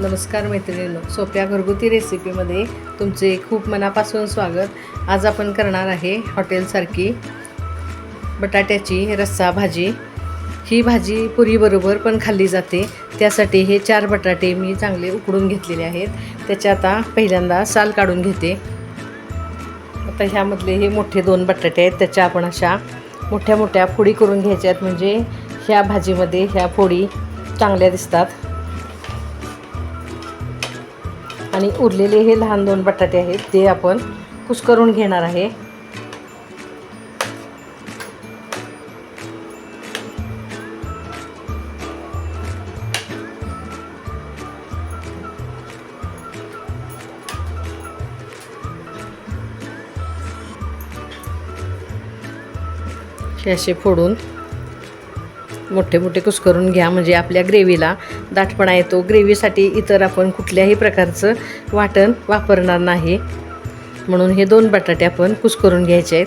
नमस्कार मैत्रिणींनो सोप्या घरगुती रेसिपीमध्ये तुमचे खूप मनापासून स्वागत. आज आपण करणार आहे हॉटेलसारखी बटाट्याची रस्सा भाजी. ही भाजी पुरीबरोबर पण खाल्ली जाते. त्यासाठी हे चार बटाटे मी चांगले उकडून घेतलेले आहेत. त्याच्या आता पहिल्यांदा साल काढून घेते. आता ह्यामधले हे मोठे दोन बटाटे आहेत. त्याच्या आपण अशा मोठ्या मोठ्या फोडी करून घ्यायच्या आहेत. म्हणजे ह्या भाजीमध्ये ह्या फोडी चांगल्या दिसतात. आणि उरलेले हे लहान दोन बटाटे आहेत ते आपण कुस्करून घेणार आहे. असे फोडून मोठे मोठे कुस्करून घ्या म्हणजे आपल्या ग्रेव्हीला दाटपणा येतो ग्रेव्हीसाठी इतर आपण कुठल्याही प्रकारचं वाटण वापरणार नाही. म्हणून हे दोन बटाटे आपण कुस्करून घ्यायचे आहेत.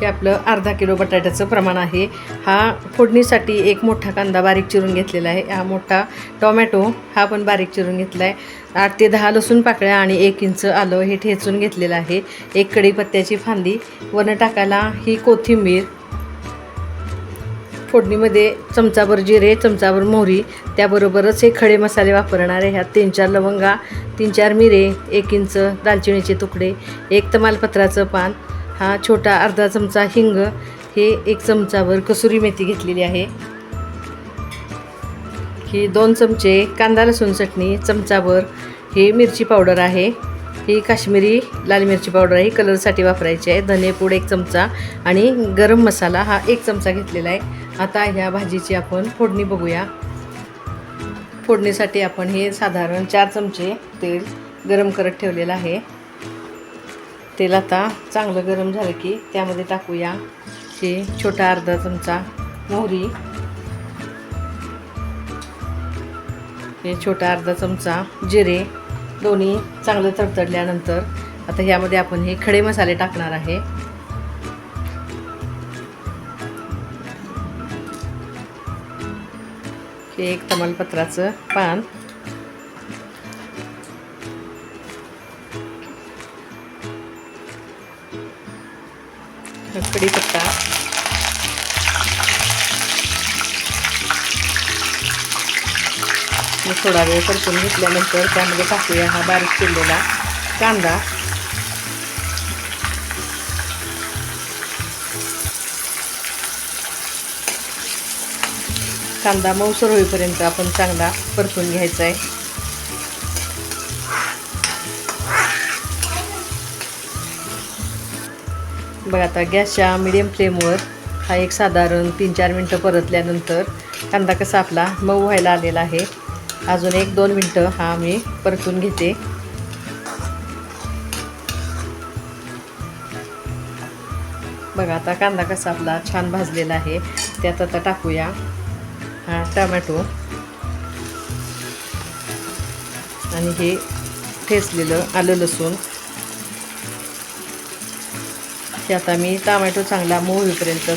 हे आपलं अर्धा किलो बटाट्याचं प्रमाण आहे. हा फोडणीसाठी एक मोठा कांदा बारीक चिरून घेतलेला आहे. हा मोठा टोमॅटो हा पण बारीक चिरून घेतला आहे आठ ते दहा लसूण पाकळ्या आणि एक इंच आलं हे ठेचून घेतलेलं आहे. एक कढीपत्त्याची फांदी वनं टाकायला ही कोथिंबीर फोडणीमध्ये चमचाभर जिरे चमचाभर मोहरी त्याबरोबरच हे खडे मसाले वापरणार आहे. ह्यात तीन चार लवंगा तीन चार मिरे एक इंच दालचिनीचे तुकडे एक तमालपत्राचं पान हा छोटा अर्धा चमचा हिंग हे एक चमचावर कसुरी मेथी घेतलेली आहे. ही दोन चमचे कांदा लसूण चटणी चमचावर हे मिरची पावडर आहे. ही काश्मीरी लाल मिरची पावडर आहे. कलरसाठी वापरायची आहे. धनेपूड एक चमचा आणि गरम मसाला हा एक चमचा घेतलेला आहे. आता ह्या भाजीची आपण फोडणी बघूया. फोडणीसाठी आपण हे साधारण चार चमचे तेल गरम करत ठेवलेलं आहे. तेल आता चांगलं गरम झालं की त्यामध्ये टाकूया ते छोटा अर्धा चमचा मोहरी. हे छोटा अर्धा चमचा जिरे दोन्ही चांगलं तडतडल्यानंतर आता ह्यामध्ये आपण हे खडे मसाले टाकणार आहे. हे एक तमालपत्राचं पान. कढीपत्ता थोडा वेळ परतून घेतल्यानंतर त्यामध्ये टाकूया हा बारीक केलेला कांदा. कांदा मऊसर होईपर्यंत आपण चांगला परतून घ्यायचा आहे. बघा आता गॅसच्या मिडियम फ्लेमवर हा एक साधारण तीन चार मिनटं परतल्यानंतर कांदा कसा आपला मऊ व्हायला आलेला आहे. अजून एक दोन मिनटं हा मी परतून घेते. बघा आता कांदा कसा आपला छान भाजलेला आहे. त्यात आता टाकूया हा टमॅटो. आणि हे ठेचलेलं आलं लसूण. ते आता मी टोमॅटो चांगला मऊ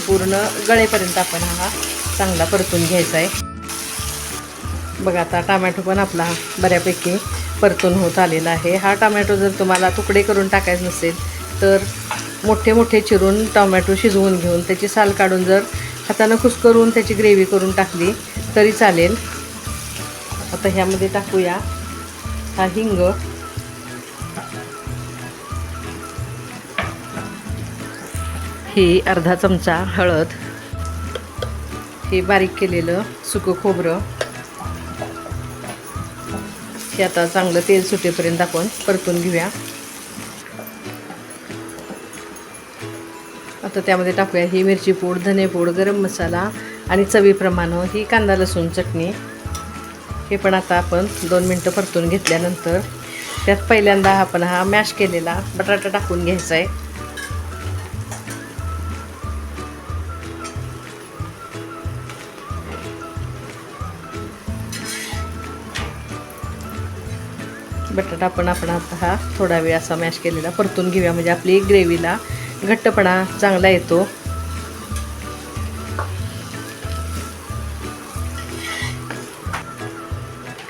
पूर्ण गळेपर्यंत आपण हा चांगला परतून घ्यायचा आहे. बघा आता टोमॅटो पण आपला बऱ्यापैकी परतून होत आलेला आहे. हा टोमॅटो जर तुम्हाला तुकडे करून टाकायचे नसेल तर मोठे मोठे चिरून टोमॅटो शिजवून घेऊन त्याची साल काढून जर हातानं कुस्करून त्याची ग्रेव्ही करून टाकली तरी चालेल. आता ह्यामध्ये टाकूया हा हिंग. ही अर्धा चमचा हळद. हे बारीक केलेलं सुकं खोबरं. हे आता चांगलं तेल सुटेपर्यंत आपण परतून घेऊया. आता त्यामध्ये टाकूया ही मिरची पूड धने पूड गरम मसाला आणि चवीप्रमाणे ही कांदा लसूण चटणी. हे पण आता आपण दोन मिनटं परतून घेतल्यानंतर त्यात पहिल्यांदा आपण हा मॅश केलेला बटाटा टाकून घ्यायचा आहे. बटाटा पण आपण आता हा थोडा वेळ असा मॅश केलेला परतून घेऊया. म्हणजे आपली ग्रेव्हीला घट्टपणा चांगला येतो.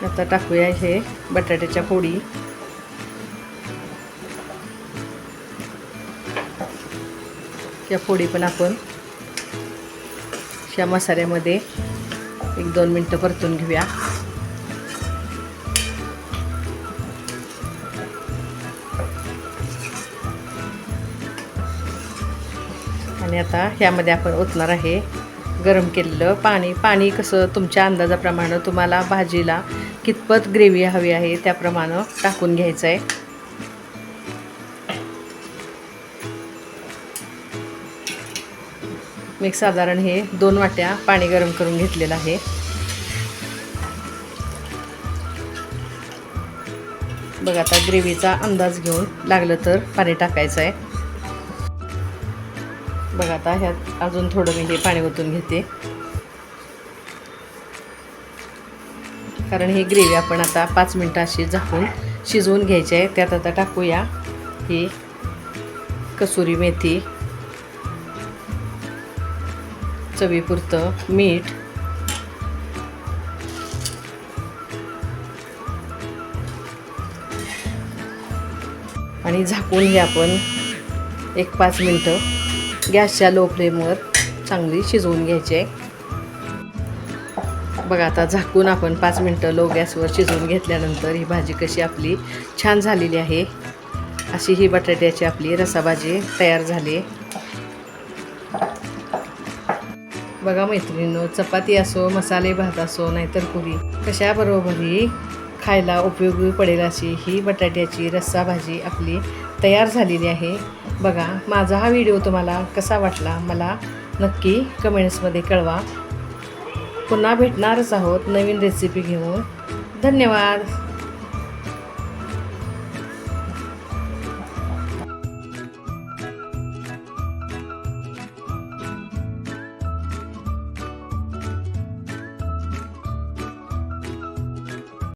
आता टाकूया हे बटाट्याच्या पोळी त्या पोळी पण आपण या मसाल्यामध्ये एक दोन मिनटं परतून घेऊया. आणि आता ह्यामध्ये आपण ओतणार आहे. गरम केलेलं पाणी. पाणी कसं तुमच्या अंदाजाप्रमाणे तुम्हाला भाजीला कितपत ग्रेव्ही हवी आहे त्याप्रमाणे टाकून घ्यायचं आहे मी साधारण हे दोन वाट्या पाणी गरम करून घेतलेलं आहे. बघा आता ग्रेव्हीचा अंदाज घेऊन लागलं तर पाणी टाकायचं आहे बघा आता ह्यात अजून थोडं मी हे पाणी ओतून घेते. कारण ही ग्रेव्ही आपण आता पाच मिनटं अशी झाकून शिजवून घ्यायची आहे. त्यात आता टाकूया ही कसुरी मेथी चवीपुरतं मीठ आणि झाकून हे आपण एक पाच मिनटं. गॅसच्या लो फ्लेमवर चांगली शिजवून घ्यायची आहे. बघा आता झाकून आपण पाच मिनटं लो गॅसवर शिजवून घेतल्यानंतर ही भाजी कशी आपली छान झालेली आहे. अशी ही बटाट्याची आपली रसाभाजी तयार झाली. बघा मैत्रिणींनो चपाती असो मसाले भात असो नाहीतर पुरी कशाबरोबरही खायला उपयोगी पडेल अशी ही बटाट्याची रस्सा भाजी आपली तयार झालेली आहे. बघा माझा हा व्हिडिओ तुम्हाला कसा वाटला मला नक्की कमेंट्समध्ये कळवा. पुन्हा भेटणारच आहोत नवीन रेसिपी घेऊन. धन्यवाद!